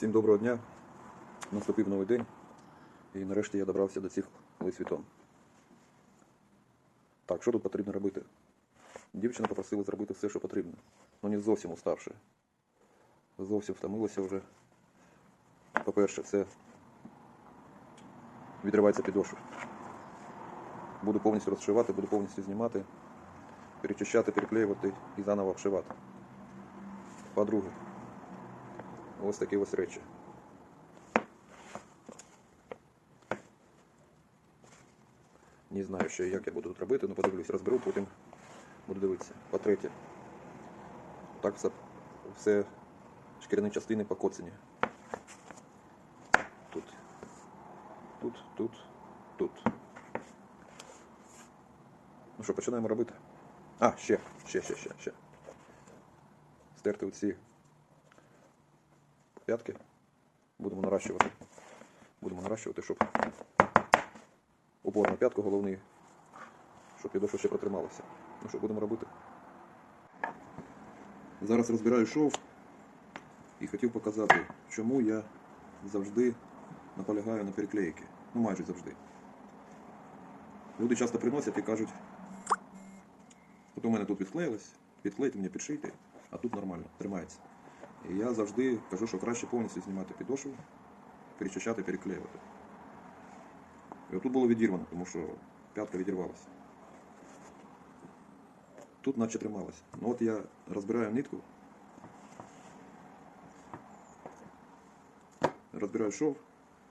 Всім доброго дня. Наступив новий день. І нарешті я добрався до цих Лисвітон. Так, що тут потрібно робити? Дівчина попросила зробити все, що потрібно. Ну не зовсім уставши. Зовсім втомилася вже. По-перше, це відривається підошва. Буду повністю розшивати, буду повністю знімати, перечищати, переклеювати і заново обшивати. По-друге, ось такі ось речі. Не знаю ще, як я буду тут робити, але подивлюсь, розберу, потім буду дивитися. По-третє, так все, все шкіряні частини покоцані. Тут, тут, тут, тут. Ну що, починаємо робити. А, ще, ще, ще, ще, ще. Стерти оці п'ятки. Будемо наращувати. Будемо наращувати, щоб упор на п'ятку головний, щоб підошва ще протрималася. Ну що, будемо робити. Зараз розбираю шов і хотів показати, чому я завжди наполягаю на переклейки. Ну майже завжди. Люди часто приносять і кажуть, от у мене тут відклеїлось, відклейте мені підшийте, а тут нормально, тримається. І я завжди кажу, що краще повністю знімати підошву, перечищати, переклеювати. І отут було відірвано, тому що п'ятка відірвалася. Тут наче трималася. Ну от я розбираю нитку, розбираю шов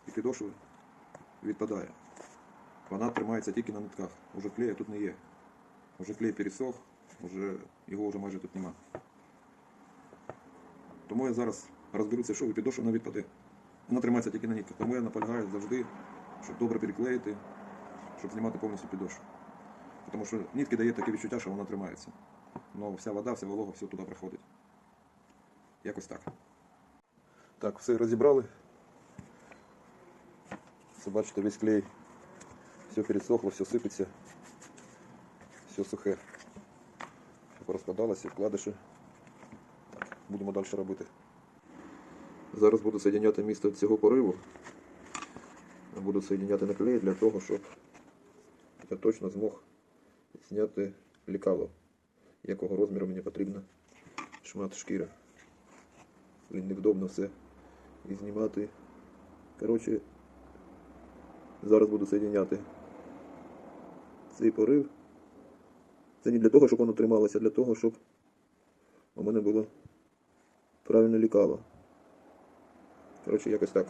і підошва відпадає. Вона тримається тільки на нитках. Уже клея тут не є. Уже клей пересох, уже, його вже майже тут нема. Тому я зараз розберу цей шов і підошва вона відпаде. Вона тримається тільки на нитках. Тому я наполягаю завжди, щоб добре переклеїти, щоб знімати повністю підошву. Тому що нитки дає таке відчуття, що вона тримається. Ну, вся вода, вся волога, все туди приходить. Якось так. Так, все розібрали. Все бачите, весь клей. Все пересохло, все сипеться. Все сухе. Порозкладалося, вкладиші. Будемо далі робити. Зараз буду соєдиняти місце цього пориву. Буду соєдиняти на клей для того, щоб я точно змог зняти лікало, якого розміру мені потрібно шмат шкіри. Блін, невдобно все. І знімати. Коротше, зараз буду соєдиняти цей порив. Це не для того, щоб воно трималося, а для того, щоб у мене було правильне лікало. Коротше, якось так.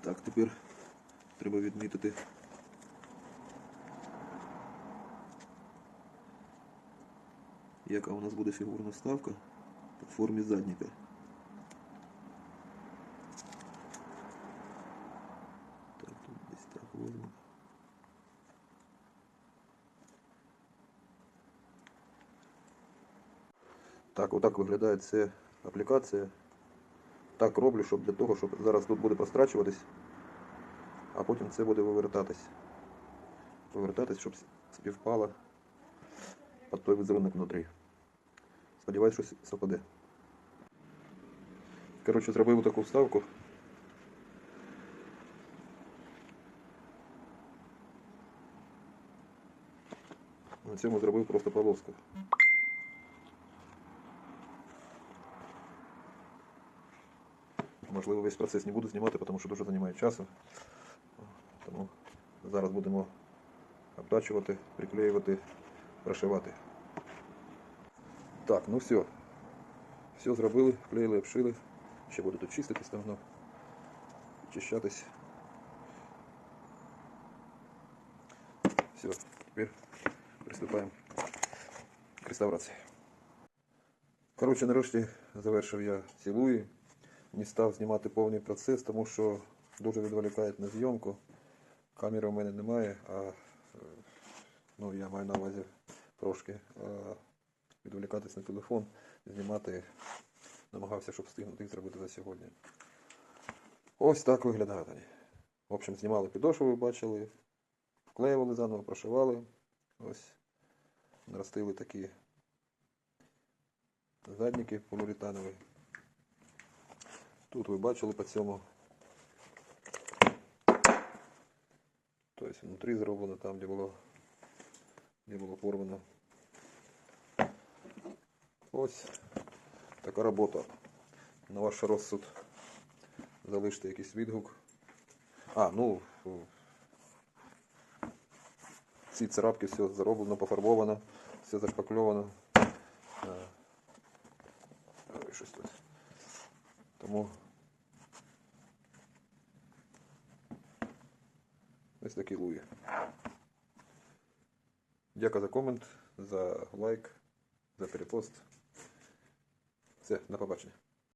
Так, тепер треба відмітити. Яка у нас буде фігурна вставка по формі задника. Так, тут десь так возьмемо. Так, отак виглядає ця аплікація. Так роблю, щоб для того, щоб зараз тут буде прострачуватись, а потім це буде вивертатись. Вивертатись, щоб співпало під той візерунок внутрі. Сподіваюсь, щось совпаде. Коротше, зробив таку вставку. На цьому зробив просто полоску. Можливо, весь процес не буду знімати, тому що дуже займає часу. Тому зараз будемо обтачувати, приклеювати, прошивати. Так, ну все. Все зробили, вклеїли, обшили. Ще буду тут чиститись давно. Чищатись. Все, тепер приступаємо к реставрації. Коротше, нарешті завершив я цілую. Не став знімати повний процес, тому що дуже відволікають на зйомку. Камери у мене немає, а е, ну, я маю на увазі трошки відволікатись на телефон, знімати. Намагався, щоб встигнути їх зробити за сьогодні. Ось так виглядає. В общем, знімали підошву, ви бачили, вклеювали заново, прошивали. Ось наростили такі задніки полуретанові. Тут ви бачили по цьому. Тобто внутрі зроблено там, де було, де було порвано. Ось така робота. На ваш розсуд залиште якийсь відгук. А, ну ці царапки все зроблено, пофарбовано, все зашпакльовано. Е, Щось тут. Тому ось такі луї. Дякую за комент, за лайк, за перепост. Все, на побачення.